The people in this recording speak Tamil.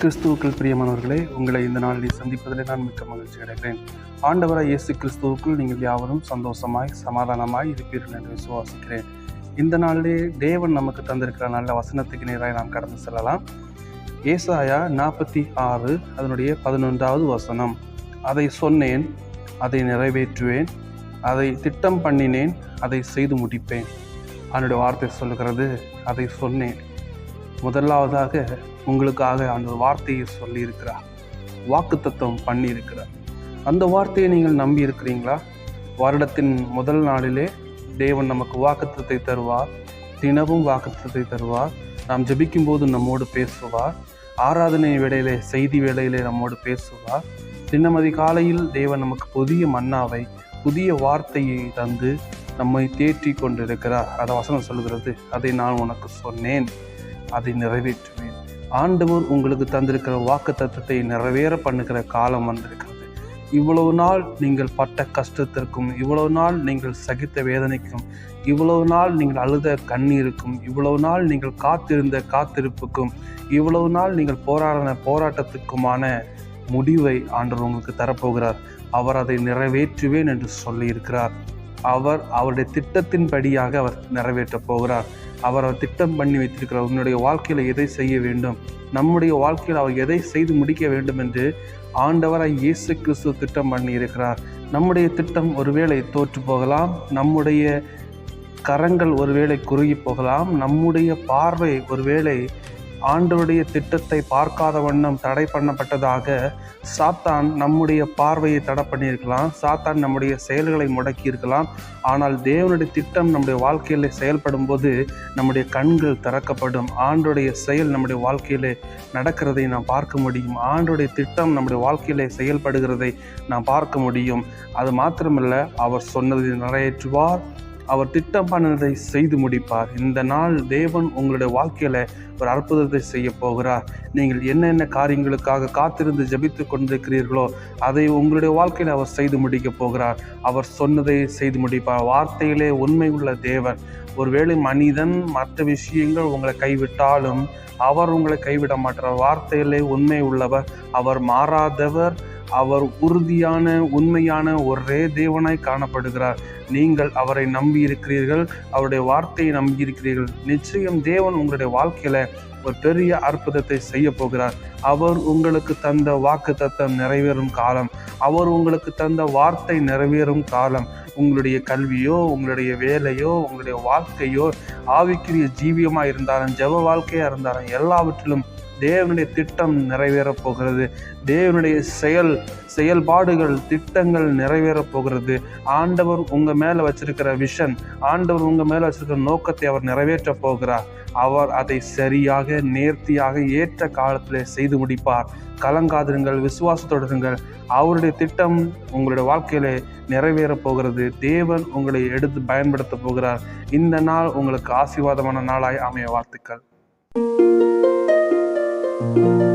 கிறிஸ்துவுக்குள் பிரியமானவர்களே உங்களை இந்த நாளில் சந்திப்பதில் நான் மிக்க மகிழ்ச்சி அடைகிறேன். ஆண்டவராக இயேசு கிறிஸ்துவுக்குள் நீங்கள் யாவரும் சந்தோஷமாய் சமாதானமாய் இருப்பீர்கள் என்று விசுவாசிக்கிறேன். இந்த நாளிலே தேவன் நமக்கு தந்திருக்கிற நல்ல வசனத்துக்கு நேராக நாம் கடந்து செல்லலாம். ஏசாயா நாற்பத்தி ஆறு அதனுடைய பதினொன்றாவது வசனம். அதை சொன்னேன் அதை நிறைவேற்றுவேன் அதை திட்டம் பண்ணினேன் அதை செய்து முடிப்பேன். அதனுடைய வார்த்தை சொல்லுகிறது அதை சொன்னேன். முதலாவதாக உங்களுக்காக அந்த வார்த்தையை சொல்லியிருக்கிறார். வாக்கு தத்துவம் பண்ணியிருக்கிறார். அந்த வார்த்தையை நீங்கள் நம்பி இருக்கிறீங்களா வருடத்தின் முதல் நாளிலே தேவன் நமக்கு வாக்குத்தத்தை தருவார். தினமும் வாக்குத்தத்தை தருவார். நாம் ஜபிக்கும் போது நம்மோடு பேசுவார். ஆராதனை வேளையிலே செய்தி வேளையிலே நம்மோடு பேசுவார். தினமதி காலையில் தேவன் நமக்கு புதிய மன்னாவை புதிய வார்த்தையை தந்து நம்மை தேற்றி கொண்டிருக்கிறார். அதை வசனம் சொல்கிறது அதை நான் உனக்கு சொன்னேன். அதை நிறைவேற்றுவேன். ஆண்டவர் உங்களுக்கு தந்திருக்கிற வாக்கு தத்துவத்தை நிறைவேற பண்ணுகிற காலம் வந்திருக்கிறது. இவ்வளவு நாள் நீங்கள் பட்ட கஷ்டத்திற்கும் இவ்வளவு நாள் நீங்கள் சகித்த வேதனைக்கும் இவ்வளவு நாள் நீங்கள் அழுத கண்ணீருக்கும் இவ்வளவு நாள் நீங்கள் காத்திருந்த காத்திருப்புக்கும் இவ்வளவு நாள் நீங்கள் போராடின போராட்டத்துக்குமான முடிவை ஆண்டவர் உங்களுக்கு தரப்போகிறார். அவர் அதை நிறைவேற்றுவேன் என்று சொல்லியிருக்கிறார். அவர் அவருடைய திட்டத்தின்படியாக அவர் நிறைவேற்றப் போகிறார். அவர் திட்டம் பண்ணி வைத்திருக்கிறார். உன்னுடைய வாழ்க்கையில் எதை செய்ய வேண்டும்? நம்முடைய வாழ்க்கையில் அவர் எதை செய்து முடிக்க வேண்டும் என்று ஆண்டவராய் இயேசு கிறிஸ்து திட்டம் பண்ணி இருக்கிறார். நம்முடைய திட்டம் ஒருவேளை தோற்று போகலாம். நம்முடைய கரங்கள் ஒருவேளை குறுகி போகலாம். நம்முடைய பார்வை ஒருவேளை ஆண்டவருடைய திட்டத்தை பார்க்காத வண்ணம் தடை பண்ணப்பட்டதாக சாத்தான் நம்முடைய பார்வையை தடை பண்ணியிருக்கலாம். சாத்தான் நம்முடைய செயல்களை முடக்கி இருக்கலாம் ஆனால் தேவனுடைய திட்டம் நம்முடைய வாழ்க்கையில் செயல்படும் போது நம்முடைய கண்கள் திறக்கப்படும். ஆண்டுடைய செயல் நம்முடைய வாழ்க்கையில் நடக்கிறதை நாம் பார்க்க முடியும். ஆண்டுடைய திட்டம் நம்முடைய வாழ்க்கையில் செயல்படுகிறதை நாம் பார்க்க முடியும். அது மாத்திரமல்ல அவர் சொன்னதை நிறைவேற்றுவார். அவர் திட்டம் பண்ணதை செய்து முடிப்பார். இந்த நாள் தேவன் உங்களுடைய வாழ்க்கையில் ஒரு அற்புதத்தை செய்ய போகிறார். நீங்கள் என்னென்ன காரியங்களுக்காக காத்திருந்து ஜெபித்து கொண்டிருக்கிறீர்களோ அதை உங்களுடைய வாழ்க்கையில் அவர் செய்து முடிக்கப் போகிறார். அவர் சொன்னதை செய்து முடிப்பார். வார்த்தையிலே உண்மை உள்ள தேவன். ஒருவேளை மனிதன் மற்ற விஷயங்கள் உங்களை கைவிட்டாலும் அவர் உங்களை கைவிட மாட்டார். வார்த்தையிலே உண்மை உள்ளவர். அவர் மாறாதவர் அவர் உறுதியான உண்மையான ஒரே தேவனாய் காணப்படுகிறார். நீங்கள் அவரை நம்பி இருக்கிறீர்கள் அவருடைய வார்த்தையை நம்பி இருக்கிறீர்கள் நிச்சயம் தேவன் உங்களுடைய வாழ்க்கையில ஒரு பெரிய அற்புதத்தை செய்ய போகிறார். அவர் உங்களுக்கு தந்த வாக்கு தத்தம் நிறைவேறும் காலம். அவர் உங்களுக்கு தந்த வார்த்தை நிறைவேறும் காலம். உங்களுடைய கல்வியோ உங்களுடைய வேலையோ உங்களுடைய வாழ்க்கையோ ஆவிக்குரிய ஜீவியமாக இருந்தாலும் ஜெப வாழ்க்கையாக இருந்தாலும் எல்லாவற்றிலும் தேவனுடைய திட்டம் நிறைவேறப் போகிறது. தேவனுடைய செயல் செயல்பாடுகள் திட்டங்கள் நிறைவேறப் போகிறது. ஆண்டவர் உங்கள் மேலே வச்சிருக்கிற விஷன் ஆண்டவர் உங்கள் மேலே வச்சிருக்கிற நோக்கத்தை அவர் நிறைவேற்றப் போகிறார். அவர் அதை சரியாக நேர்த்தியாக ஏற்ற காலத்தில் செய்து முடிப்பார். கலங்காதிருங்கள் விசுவாசத்தொடருங்கள் அவருடைய திட்டம் உங்களுடைய வாழ்க்கையில் நிறைவேறப் போகிறது. தேவன் உங்களை எடுத்து பயன்படுத்த போகிறார். இந்த நாள் உங்களுக்கு ஆசீர்வாதமான நாளாய் அமைய வாழ்த்துக்கள். thank you